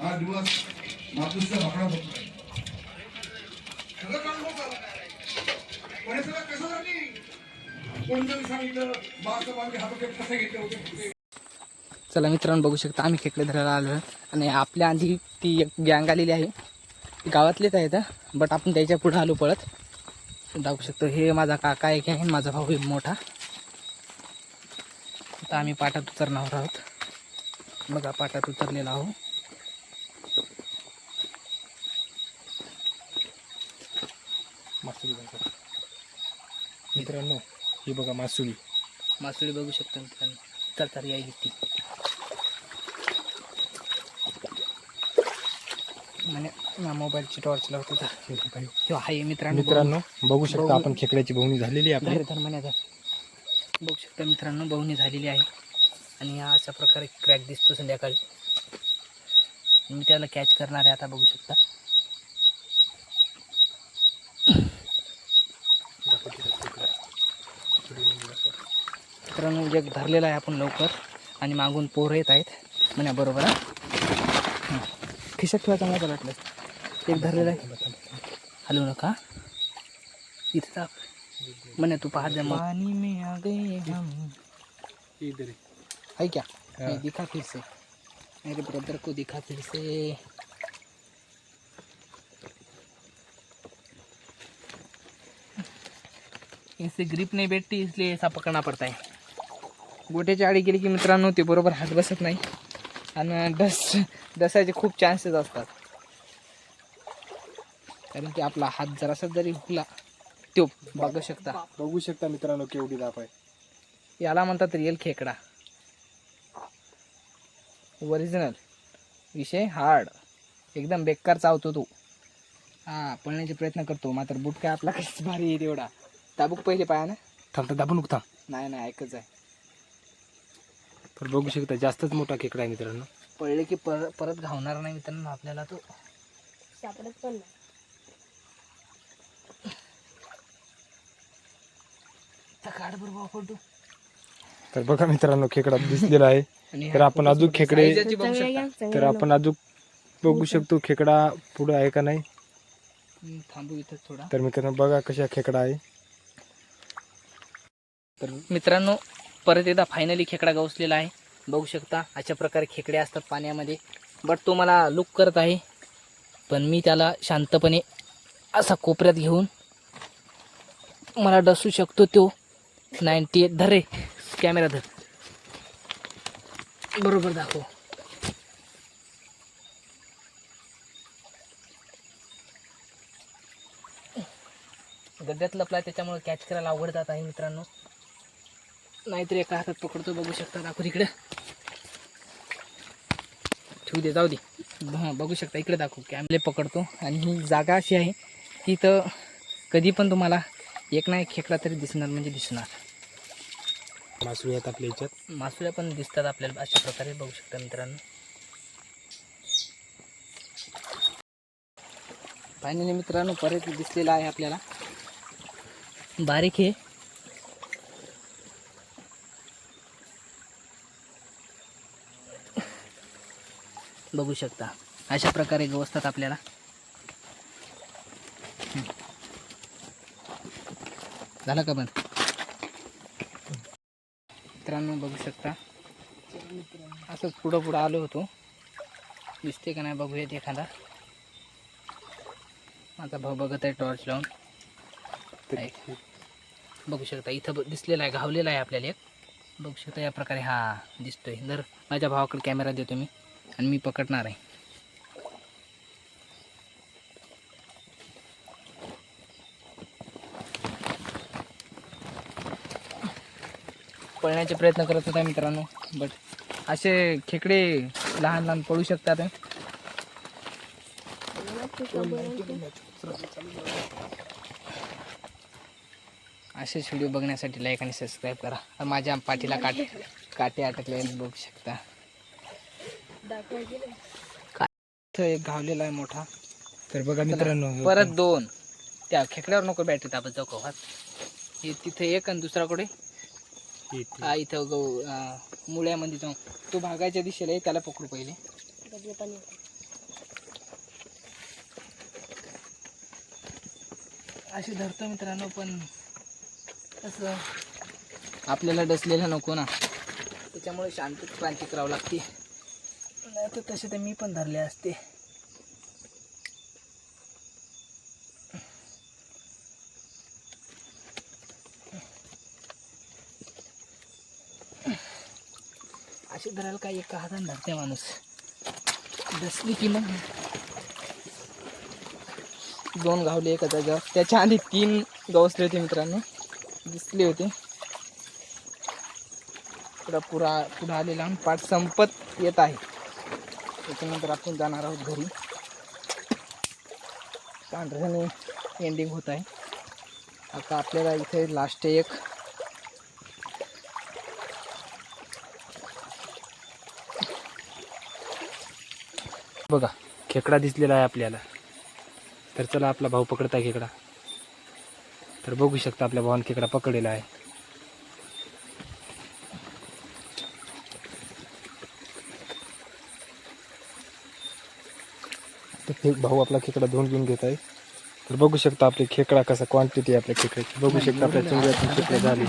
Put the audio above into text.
आठ दिवस मातृश्री भाकडा बघतोय. सगळं काम पण हे सगळं कसं झाली कोणतरी सांगितलं हातात घेतले होते चला मित्रांनो बघू शकता आम्ही खेकडे धरायला आलो आणि आपल्या आधी ती एक गँग आलेली आहे. ती गावातलेच आहेत बट आपण त्याच्या पुढे आलो पळत. दाखवू शकतो हे माझा काका एक आहे माझा भाऊ एक मोठा. आता आम्ही पाटात उतरणार आहोत. बघा पाटात उतरलेला आहोत मासुली बघा. मित्रांनो ही बघा मासुली. मासुळी बघू शकता मित्रांनो. तर तर यायली ती म्हणजे मोबाईलची टॉर्च लावतो तर. तो आहे मित्रांनो मित्रांनो बघू शकता. आपण खेकड्याची बहुणी झालेली आहे आपली. धर धर म्हणे धर. बघू शकता मित्रांनो बहुणी झालेली आहे. आणि हा अशा प्रकारे क्रॅक दिसतो संध्याकाळी. मी त्याला कॅच करणार आहे आता बघू शकता. मित्रांनो एक धरलेला आहे आपण लवकर आणि मागून पोरं येत आहेत. म्हणे बरोबर हा? हं. खिशात ठेवायचा मला वाटलं? एक धरलेला आहे. हलवू नका. इथं टाक म्हणे तू पाहत जा पानी में आ गए हम इधर है. क्या। नहीं, दिखा फिर से मेरे ब्रदर को दिखा फिर से इनसे ग्रिप नहीं बैठती इसलिए ऐसा पकड़ना पड़ता है गोट्याची आडी गेली की मित्रांनो ते बरोबर हात बसत नाही. आणि डस डसायचे खूप चान्सेस असतात. कारण की आपला हात जरासा जरी हुकला तो बघू शकता. बघू शकता मित्रांनो केवढी दाप आहे. याला म्हणतात रिअल खेकडा. ओरिजिनल विषय हार्ड एकदम बेकार चावतो तो. हा पळण्याचे प्रयत्न करतो. मात्र बुट काय आपला कसं भारी आहे तेवढा. ताबूक पहिले पाया ना. थांब तर दाबू नको थांब. नाही नाही ऐकच आहे तर बघू शकता जास्तच मोठा खेकडा आहे मित्रांनो. पळले की पर परत घावणार नाही मित्रांनो आपल्याला तो. सापडत पण नाही तर बघा मित्रांनो खेकडा दिसलेला आहे. तर आपण अजून खेकडे तर आपण अजून बघू शकतो खेकडा पुढे आहे का नाही. थांबू इथं थोडा. तर मित्रांनो बघा कशा खेकडा आहे. तर मित्रांनो परत एकदा फायनली खेकडा गवसलेला आहे. बघू शकता अशा प्रकारे खेकडे असतात पाण्यामध्ये. बट तो मला लुक करत आहे. पण मी त्याला शांतपणे असा कोपऱ्यात घेऊन मला डसू शकतो तो. नाईन्टी एट धर रे कॅमेरा धर. बरोबर दाखव. गड्ड्यात लपला त्याच्यामुळे कॅच करायला अवघड जात आहे मित्रांनो. नाहीतर एका हातात पकडतो बघू शकता दाखव इकडे. ठेवू दे जाऊ दे. हां बघू शकता इकडे दाखवू. कॅमले पकडतो. आणि ही जागा अशी आहे की इथं कधी पण तुम्हाला एक ना एक खेकडा तरी दिसणार म्हणजे दिसणार. मासुळी आहेत आपल्या याच्यात. मासुल्या पण दिसतात आपल्याला अशा प्रकारे बघू शकता मित्रांनो. फायनली मित्रांनो परत दिसलेला आहे आपल्याला. बारीक आहे. बघू शकता. अशा प्रकारे गवसतात आपल्याला. झालं का बंद? मित्रांनो बघू शकता. असंच पुढं पुढं आलो होतो. दिसते का नाही बघूयात एखादा. माझा भाऊ बघत आहे टॉर्च लावून. बघू शकता इथं दिसलेला आहे घावलेला आहे आपल्याला एक. बघू शकता या प्रकारे हा दिसतोय. जर माझ्या भावाकडे कॅमेरा देतो मी. आणि मी पकडणार आहे. पळण्याचे प्रयत्न करत होता मित्रांनो बट असे खेकडे लहान लहान पळू शकतात असेच व्हिडिओ बघण्यासाठी लाईक आणि सबस्क्राईब करा. माझ्या पाठीला काटे काटे अटकले बघू शकता. काय एक घावलेला आहे मोठा. तर बघा मित्रांनो परत दोन. त्या खेकड्यावर नको बॅटरी तापत जाऊ कव्हात हे तिथे एक आणि दुसराकडे हा इथं गहू मुळ्यामध्ये जाऊन. तो भागायच्या दिशेला आहे त्याला पकडू पहिले. असे धरतो मित्रांनो पण कसं आपल्याला डसलेलं नको ना. त्याच्यामुळे शांत क्रांती करावं लागते. नाही तर तसे तर मी पण धरले असते. असे धरायला काय एका हाताने धरते माणूस. दसली की मग? दोन गावले एका जागेवर. त्याच्या आधी तीन गवसले होते मित्रांनो. दिसले होते. पुढा पुरा पुढं आलेला पाठ संपत येत आहे. त्याच्यानंतर आपण जाणार आहोत घरी. पांढऱ्याने एंडिंग होत आहे. आता आपल्याला इथे लास्ट एक. बघा खेकडा दिसलेला आहे आपल्याला. तर चला आपला भाऊ पकडता आहे खेकडा. तर बघू शकता आपल्या भावान खेकडा पकडलेला आहे. तर भाऊ आपला खेकडा धुवून घेऊन घेत आहे. तर बघू शकता आपली खेकडा कसा क्वांटिटी आहे आपल्या खेकड्याची. बघू शकता आपल्या चुंगळ्यातून खेकडा झाली.